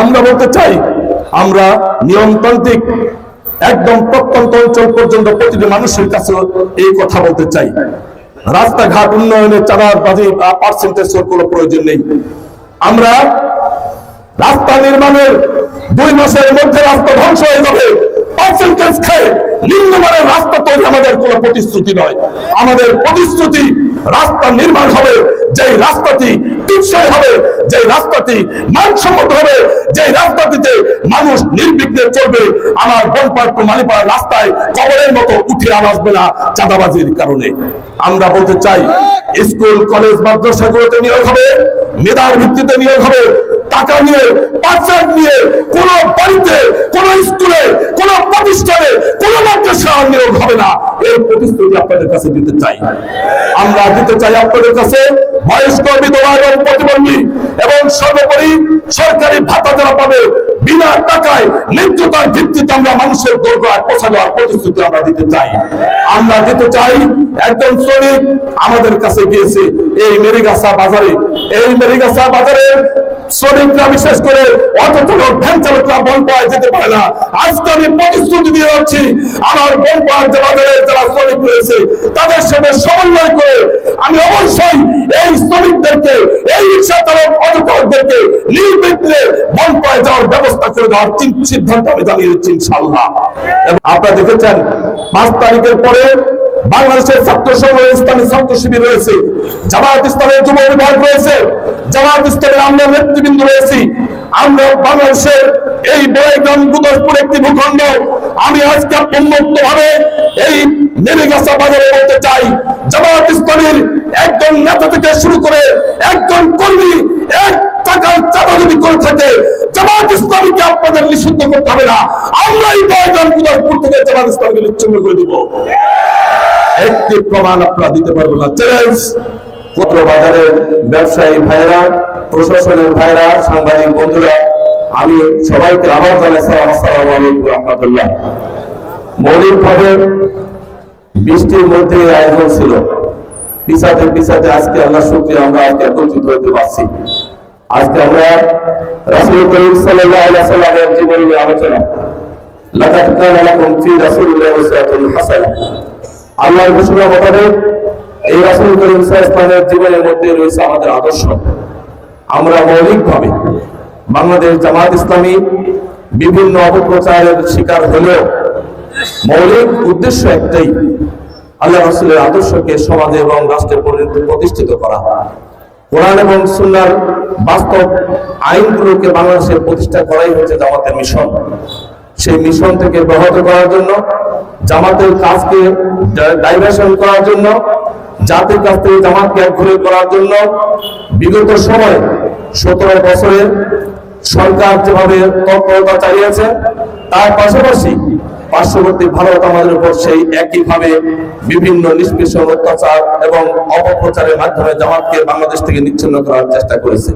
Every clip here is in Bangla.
আমরা বলতে চাই, আমরা নিয়মতান্ত্রিক একদম প্রত্যন্ত অঞ্চল পর্যন্ত প্রতিটি মানুষের কাছে এই কথা বলতে চাই। রাস্তাঘাট উন্নয়নে চালার বাজি পার্সেন্টেজ কোনো প্রয়োজন নেই। আমরা রাস্তা নির্মাণের দুই মাসের মধ্যে রাস্তা ধ্বংস হয়ে যাবে। পার্সেন্টেজ খেয়ে নিম্নমানের রাস্তা তৈরি আমাদের কোনো প্রতিশ্রুতি নয়। আমাদের প্রতিশ্রুতি রাস্তা নির্মাণ হবে যে রাস্তাটি টিপসই হবে যে রাস্তাটি মানসম্মত হবে যে রাস্তাটিতে মানুষ নির্বিঘ্নে চলবে, আমার বনপাড় টু মালিপাড় রাস্তায় কবরের মতো উঠে আসবে না চাঁদাবাজির কারণে। আমরা বলতে চাই, স্কুল, কলেজ, মাদ্রাসাগুলোতে নিয়োগ হবে, মেধার ভিত্তিতে নিয়োগ হবে, টাকা নিয়ে পার্সেন্ট নিয়ে কোন বাড়িতে, কোন স্কুলে কোন প্রতিষ্ঠানে, কোন মাদ্রাসা নিয়োগ হবে না। এই প্রতিশ্রুতি আপনাদের কাছে দিতে চাই। আমরা দিতে চাই আপনাদের কাছে বয়স্ক বিধবা এবং প্রতিবন্ধী এবং সর্বোপরি সরকারি ভাতা যারা পাবে, বিনা টাকায় ন্যায্যতার ভিত্তিতে আমরা মানুষের দরকার পৌঁছে দেওয়ার প্রতিশ্রুতি আমরা দিতে চাই। আমরা দিতে চাই একজন শ্রমিক আমাদের কাছে গিয়েছে এই মেরিগাছা বাজারে। এই মেরিগাছা বাজারে শ্রমিকরা বিশেষ করে অত ছোট ভ্যান চালকরা বন পাওয়া যেতে পারে না। আজকে আমি প্রতিশ্রুতি দিয়ে যাচ্ছি, আমার বন পাওয়ার যে যারা শ্রমিক রয়েছে, তাদের সাথে সমন্বয় করে আমি অবশ্যই এই শ্রমিকদেরকে, এই রিক্সা চালক, অটো চালকদেরকে নির্বিঘ্নে বন পাওয়া যাওয়ার ব্যবস্থা করে দেওয়ার সিদ্ধান্ত আমি জানিয়ে দিচ্ছি ইনশাল্লাহ আপনারা দেখেছেন, পাঁচ তারিখের পরে বাংলাদেশের ছাত্র সংঘ ইসলামী ছাত্র শিবির রয়েছে। জামাত ইসলামের যুব বিভাগ রয়েছে। জামাত ইসলামের আমরা নেতৃবৃন্দ রয়েছি। আমরা বাংলাদেশের এই বয়গ্রাম গুদরপুর একটি ভূখণ্ড। আমি আজকে উন্মুক্ত ভাবে এই নেমেগাছা বাজারে বলতে চাই। জামাত ইসলামের একজন নেতা থেকে শুরু করে একজন কর্মী এক টাকার চাঁদা যদি করে থাকে জামাত ইসলামীকে আপনাদের নিষিদ্ধ করতে হবে না। আমরা এই বয়গ্রাম গুদরপুর থেকে জামাত ইসলামকে নিচ্ছিন্ন করে দিব। একটি প্রমাণ আপনারা দিতে পারব না। চ্যালেঞ্জ পত্র বাজারের ব্যবসায়ী ভাইরা প্রশাসনের ভাইরা সাংবাদিক বন্ধুরা, আমি সবাইকে আবার জানাই সালাম আসসালামু আলাইকুম রহমতুল্লাহ। মৌলিকভাবে বৃষ্টির মধ্যে আয়োজন ছিল। পিছাতে পিছাতে আজকে আল্লাহ শুক্রিয়া আমরা আজকে একত্রিত হতে পারছি। আজকে আমরা রাসূল করিম সাল্লাল্লাহু আলাইহি সাল্লামের জীবন আলোচনা। লাকাদ কানা ফি রাসূলিল্লাহি উসওয়াতুন ঘোষণা মোতাবেক এই রাসূল করিম সাল্লাল্লাহু জীবনের মধ্যে রয়েছে আমাদের আদর্শ। আমরা মৌলিকভাবে বাংলাদেশ জামাত ইসলামী বিভিন্ন অপপ্রচারের শিকার হলেও মৌলিক উদ্দেশ্য একটাই, আল্লাহ রসুলের আদর্শকে সমাজে এবং রাষ্ট্রে প্রতিষ্ঠিত করা। কোরআন এবং সুন্নার বাস্তব আইনগুলোকে বাংলাদেশে প্রতিষ্ঠা করাই হচ্ছে জামাতের মিশন। সেই মিশন থেকে ব্যাহত করার জন্য, জামাতের কাজকে ডাইভার্সন করার জন্য, জাতির কাছ থেকে জামাতকে একঘরে করার জন্য বিগত সময়ে সতেরো বছরে সরকার যেভাবে তৎপরতা চালিয়েছে, তার পাশাপাশি পার্শ্ববর্তী ভারত আমাদের উপর সেই একইভাবে বিভিন্ন নিষ্পেষণ, অত্যাচার এবং অপপ্রচারের মাধ্যমে জামাতকে বাংলাদেশ থেকে নিচ্ছিন্ন করার চেষ্টা করেছে।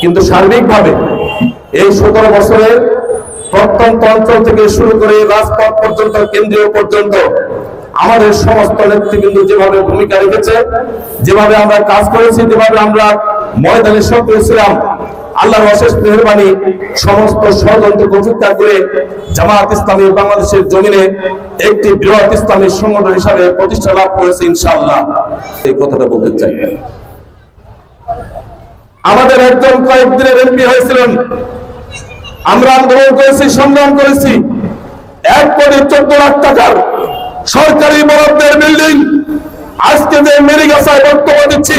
কিন্তু সার্বিকভাবে এই সতেরো বছরের প্রত্যন্ত অঞ্চল থেকে শুরু করে রাজপথ পর্যন্ত কেন্দ্রীয় পর্যন্ত আমাদের সমস্ত নেতৃবৃন্দ যেভাবে ভূমিকা রেখেছে যেভাবে আমরা কাজ করেছি যেভাবে আমরা ময়দানে সক্রিয় ছিলাম আল্লাহর অশেষ মেহরবানি সমস্ত ষড়যন্ত্র উপেক্ষা করে জামাত ইসলামী বাংলাদেশের জমিনে একটি বৃহৎ ইসলামী সংগঠন হিসাবে প্রতিষ্ঠা লাভ করেছে ইনশাআল্লাহ। এই কথাটা বলতে চাই। আমাদের একজন কয়েকদিনের এমপি হয়েছিলেন আমরা আন্দোলন করেছি, সংগ্রাম করেছি। এক কোটি চোদ্দ লাখ টাকার সরকারি বরাদ্দের বিল্ডিং আজকে যে মেরিগাছায় বক্তব্য দিচ্ছি,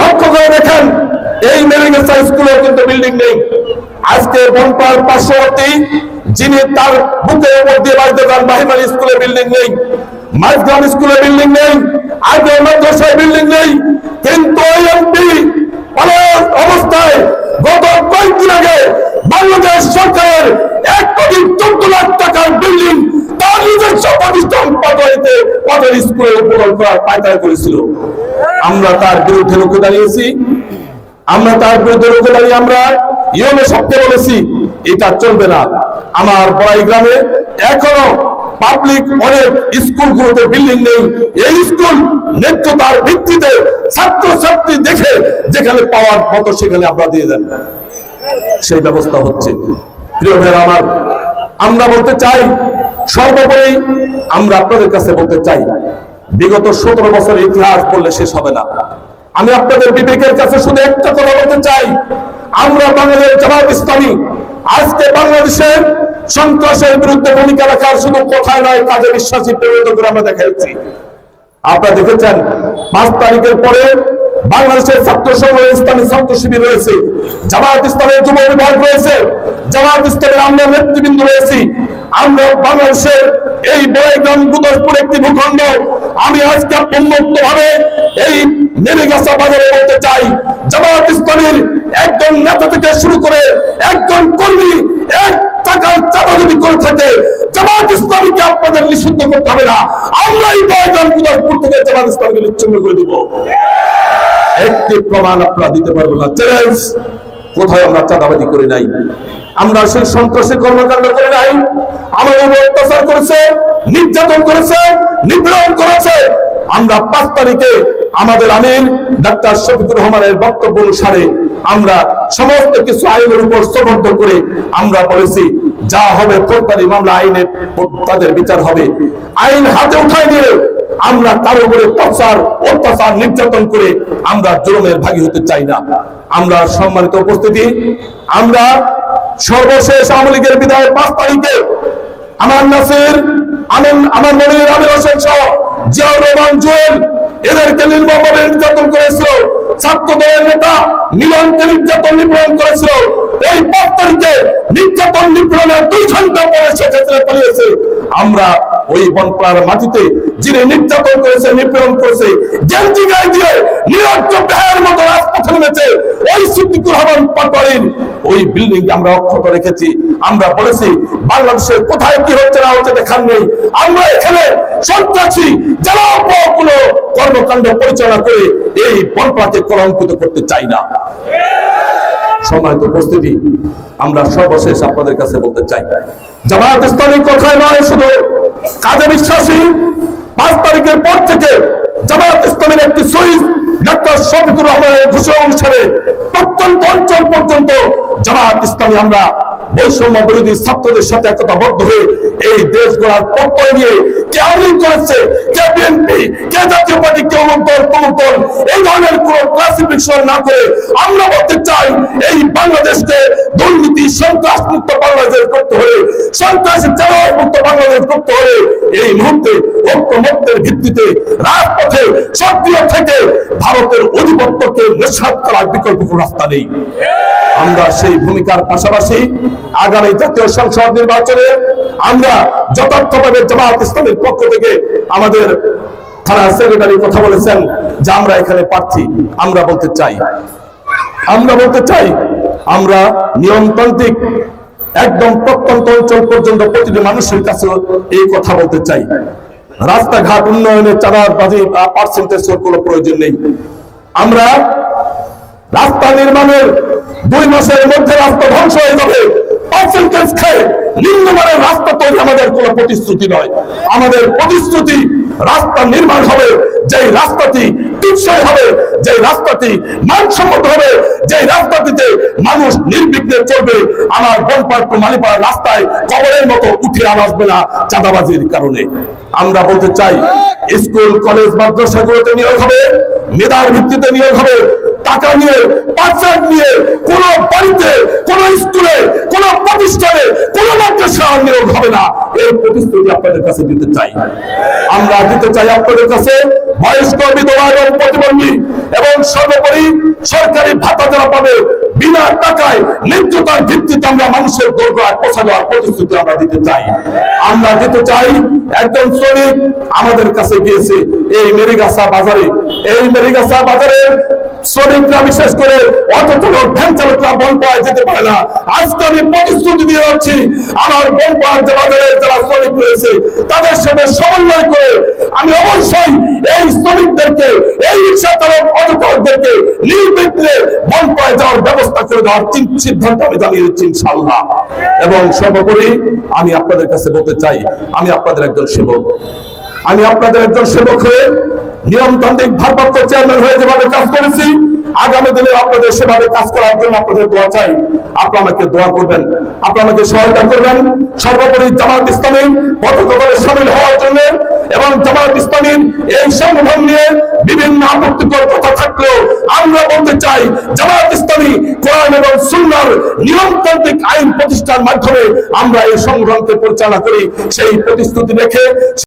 লক্ষ্য করে দেখেন, এই মেরিগাছা স্কুলের কিন্তু বিল্ডিং নেই। আজকে বনপার পার্শ্ববর্তী, যিনি তার বুকের উপর দিয়ে বাড়িতে যান বাহিমারি স্কুলে বিল্ডিং নেই, মাঝগ্রাম স্কুলে বিল্ডিং নেই আগে মাদ্রাসায় বিল্ডিং নেই, কিন্তু ওই এমপি অবস্থায় গত কয়েকদিন আগে বাংলাদেশ সরকারের এক কোটি চোদ্দ লাখ টাকার বিল্ডিং তার নিজস্ব প্রতিষ্ঠান পাটোয়ারিতে পাটোয়ারি স্কুলে উপকরণ করার পায়তারা করেছিল। আমরা তার বিরুদ্ধে রুখে দাঁড়িয়েছি। আমরা তার বিরুদ্ধে রুখে দাঁড়িয়ে আমরা ইউনে সবকে বলেছি, এটা চলবে না। আমার বড়াই গ্রামে এখনও পাবলিক অনেক স্কুলগুলোতে বিল্ডিং নেই। এই স্কুল নেতৃত্বার ভিত্তিতে ছাত্র ছাত্রী দেখে যেখানে পাওয়ার মতো সেখানে আমরা দিয়ে দেন। সেই ব্যবস্থা হচ্ছে। প্রিয় ভাইরা আমার, আমরা বলতে চাই, সর্বোপরি আমরা আপনাদের কাছে বলতে চাই, বিগত সতেরো বছরের ইতিহাস বললে শেষ হবে না। আমি আপনাদের বিবেকের কাছে শুধু একটা কথা বলতে চাই, আমরা বাংলাদেশ জামাত ইসলামী। আজকে বাংলাদেশের সন্ত্রাসের বিরুদ্ধে ভূমিকা রাখার শুধু কথায় নয়, কাজে বিশ্বাসী পরিণত করে আমরা দেখা দেখাচ্ছি। আপনারা দেখেছেন, পাঁচ তারিখের পরে বাংলাদেশের ছাত্র সংঘ ইসলামী ছাত্র শিবির রয়েছে, জামায়াত ইসলামের যুব বিভাগ রয়েছে, জামায়াত ইসলামের আমরা নেতৃবৃন্দ রয়েছি। আমরা বাংলাদেশের এই বড়াইগ্রাম গুদরপুর একটি ভূখণ্ড। আমি আজকে উন্মুক্ত ভাবে এই নেমেগাছা বাজারে বলতে চাই, জামায়াত ইসলামের একজন নেতা থেকে শুরু করে একজন কর্মী, এক একটি প্রমাণ আপনারা দিতে পারবেন না। চ্যালেঞ্জ আমরা চাঁদাবাদি করি নাই। আমরা সেই সন্ত্রাসী কর্মকাণ্ড করে নাই। আমাদের অত্যাচার করেছে, নির্যাতন করেছে, নিপীড়ন করেছে। আমরা পাঁচ তারিখে আমাদের আমির ডাক্তার শফিকুর রহমানের বক্তব্য অনুসারে আমরা সমস্ত কিছু আইনের উপর সমর্থ করে আমরা বলেছি, যা হবে ফৌজদারি মামলা আইনে তাদের বিচার হবে। আইন হাতে উঠাই দিয়ে আমরা কারও উপরে প্রচার, অত্যাচার, নির্যাতন করে আমরা জুলুমের ভাগী হতে চাই না। আমরা সম্মানিত উপস্থিতি, আমরা সর্বশেষ আওয়ামী লীগের বিদায় পাঁচ তারিখে আমার নাসির আমার মনির, আমির হোসেন সহ জিয়াউর রহমান জুয়েল এদেরকে নির্মমভাবে নির্যাতন করেছিল আমরা ওই বনপাড়ার মাটিতে যিনি নির্যাতন করেছে, নিপীড়ন করেছে রাজপথে ওই সিদ্দিকুর রহমান ওই বিল্ডিং আমরা অক্ষত রেখেছি। আমরা বলেছি, বাংলাদেশের কোথায় কি হচ্ছে না হচ্ছে দেখার নেই। আমরা এখানে সন্ত্রাসী যারা কোনো কর্মকাণ্ড পরিচালনা করে এই বনপাড়াকে কলঙ্কিত করতে চাই না। সম্মানিত উপস্থিতি, আমরা সর্বশেষ আপনাদের কাছে বলতে চাই। জামায়াত ইসলামী কথায় নয়, শুধু কাজে বিশ্বাসী, পাঁচ তারিখের পর থেকে জামায়াত ইসলামের একটি ডাক্তার শফিকুর রহমানের ঘোষণা অনুসারে প্রত্যন্ত অঞ্চল পর্যন্ত জামায়াত ইসলামী আমরা বৈষম্য বিরোধী ছাত্রদের সাথে একতাবদ্ধ হয়ে এই দেশ গড়ার নিয়ে কে করেছে, কে বিএনপি, কে জাতীয় পার্টি, কে এই ধরনের কোন ক্লাসিফিকেশন না করে আমরা বলতে চাই এই বাংলাদেশকে দুর্নীতি সন্ত্রাস মুক্ত বাংলাদেশ করতে হলে, সন্ত্রাস চালায় মুক্ত বাংলাদেশ করতে হলে এই মুহূর্তে ঐক্যমত্যের ভিত্তিতে রাজপথে সক্রিয় থেকে ভারতের অধিপত্যকে নিঃসাত করার বিকল্প কোনো রাস্তা নেই। আমরা সেই ভূমিকার পাশাপাশি আগামী জাতীয় সংসদ নির্বাচনে আমরা যথার্থভাবে জামাত ইসলামের পক্ষ থেকে আমাদের থানা সেক্রেটারি কথা বলেছেন যে আমরা এখানে প্রার্থী। আমরা বলতে চাই, আমরা বলতে চাই, আমরা নিয়মতান্ত্রিক একদম প্রত্যন্ত অঞ্চল পর্যন্ত প্রতিটি মানুষের কাছে এই কথা বলতে চাই। রাস্তাঘাট উন্নয়নে চাঁদাবাজি পার্সেন্টেজ কোনো প্রয়োজন নেই। আমরা রাস্তা নির্মাণের দুই মাসের মধ্যে রাস্তা ধ্বংস হয়ে যাবে। পার্সেন্টেজ খেয়ে নিম্নমানের রাস্তা তৈরি আমাদের কোনো প্রতিশ্রুতি নয়। আমাদের প্রতিশ্রুতি রাস্তা নির্মাণ হবে, যেই রাস্তাটি টুকসাই হবে যে রাস্তাটি মানসম্মত হবে যে রাস্তাটিতে মানুষ নির্বিঘ্নে চলবে, আমার বনপাড় মালিপাড়া রাস্তায় কবরের মতো উঠে আসবে না চাঁদাবাজির কারণে। আমরা বলতে চাই, স্কুল, কলেজ, মাদ্রাসাগুলোতে নিয়োগ হবে, মেধার ভিত্তিতে নিয়োগ হবে টাকা নিয়ে পার্সেন্ট নিয়ে, কোন বাড়িতে, কোন স্কুলে, কোন প্রতিষ্ঠানে, কোন মাদ্রাসা নিয়োগ হবে না। এই প্রতিশ্রুতি আপনাদের কাছে দিতে চাই। আমরা দিতে চাই আপনাদের কাছে বয়স্ক, বিধবা এবং প্রতিবন্ধী এবং সর্বোপরি সরকারি ভাতা যারা পাবে, বিনা টাকায় ন্যায্যতার ভিত্তিতে আমরা মানুষের দোরগোড়ায় পৌঁছে দেওয়ার প্রতিশ্রুতি আমরা দিতে চাই। আমরা দিতে চাই একজন শ্রমিক আমাদের কাছে গিয়েছে এই মেরিগাছা বাজারে। এই মেরিগাছা বাজারে শ্রমিকরা বিশেষ করে অত কোনো ভ্যান চালকরা বন পাওয়া যেতে পারে না। আজকে আমি প্রতিশ্রুতি দিয়ে যাচ্ছি, আমার বন পাওয়ার যে বাজারের যারা শ্রমিক রয়েছে, তাদের সাথে সমন্বয় করে আমি অবশ্যই এই শ্রমিকদেরকে, এই রিক্সা চালক অটো চালকদেরকে নির্বিঘ্নে পাওয়া যাওয়ার ব্যবস্থা করে দেওয়ার সিদ্ধান্ত আমি জানিয়ে দিচ্ছি ইনশাল্লাহ এবং সর্বোপরি আমি আপনাদের কাছে বলতে চাই, আমি আপনাদের একজন সেবক। আমি আপনাদের একজন সেবক হয়ে নিয়মতান্ত্রিক ভারপ্রাপ্ত চেয়ারম্যান হয়ে যেভাবে কাজ করেছি, আগামী দিনে আপনাদের সেভাবে কাজ করার জন্য আপনাদের দোয়া চাই। আপনারা আমাকে দোয়া করবেন, আপনারা আমাকে সহায়তা করবেন। সর্বোপরি জামাত ইসলামী পথকবলে সামিল হওয়ার জন্য এবং জামাত ইসলামী এই সংগঠন নিয়ে বিভিন্ন আপত্তিকর কথা থাকলেও আমরা বলতে চাই, জামাত ইসলামী কোরআন এবং সুন্নার নিয়মতান্ত্রিক আইন প্রতিষ্ঠার মাধ্যমে আমরা এই সংগ্রামকে পরিচালনা করি, সেই প্রতিশ্রুতি রেখে